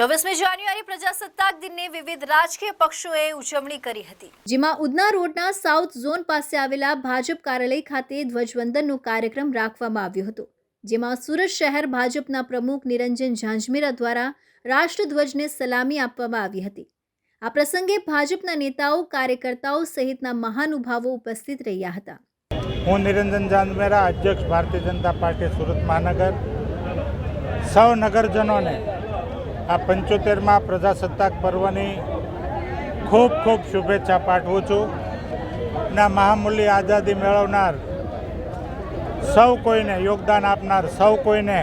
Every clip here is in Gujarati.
છવ્વીસમી જાન્યુઆરી પ્રજાસત્તાક દિનની વિવિધ રાજકીય પક્ષોએ ઉજવણી કરી હતી. જેમાં ઉધના રોડના સાઉથ ઝોન પાસે આવેલા ભાજપ કાર્યાલય ખાતે ધ્વજવંદનનો કાર્યક્રમ રાખવામાં આવ્યો હતો જેમાં સુરત શહેર ભાજપના પ્રમુખ નિરંજન ઝાંઝમેરા દ્વારા રાષ્ટ્રધ્વજને સલામી આપવામાં આવી હતી. આ પ્રસંગે ભાજપના નેતાઓ કાર્યકર્તાઓ સહિતના મહાનુભાવો ઉપસ્થિત રહ્યા હતા. હું નિરંજન ઝાંઝમેરા અધ્યક્ષ ભારતીય જનતા પાર્ટી સુરત મહાનગર. સૌ નગરજનોને આ પંચોતેરમાં પ્રજાસત્તાક પર્વની ખૂબ ખૂબ શુભેચ્છા પાઠવું છું. ના મહામૂલ્ય આઝાદી મેળવનાર, સૌ કોઈને યોગદાન આપનાર, સૌ કોઈને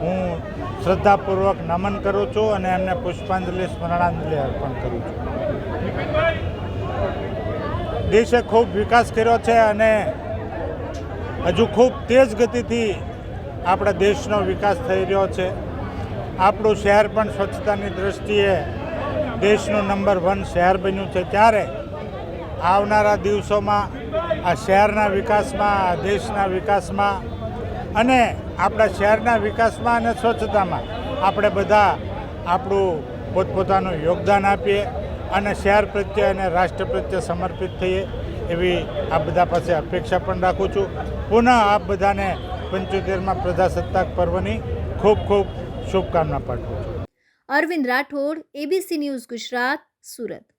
હું શ્રદ્ધાપૂર્વક નમન કરું છું અને એમને પુષ્પાંજલિ, સ્મરણાંજલિ અર્પણ કરું છું. દેશે ખૂબ વિકાસ કર્યો છે અને હજુ ખૂબ તેજ ગતિથી આપણા દેશનો વિકાસ થઈ રહ્યો છે. આપણું શહેર પણ સ્વચ્છતાની દૃષ્ટિએ દેશનું નંબર વન શહેર બન્યું છે. ત્યારે આવનારા દિવસોમાં આ શહેરના વિકાસમાં, આ દેશના વિકાસમાં અને આપણા શહેરના વિકાસમાં અને સ્વચ્છતામાં આપણે બધા આપણું પોતપોતાનું યોગદાન આપીએ અને શહેર પ્રત્યે અને રાષ્ટ્ર પ્રત્યે સમર્પિત થઈએ એવી આ બધા પાસે અપેક્ષા પણ રાખું છું. પુનઃ આપ બધાને પંચોતેરમાં પ્રજાસત્તાક પર્વની ખૂબ ખૂબ શુભકામના પાઠવું છું. Arvind Rathod ABC news Gujarat Surat.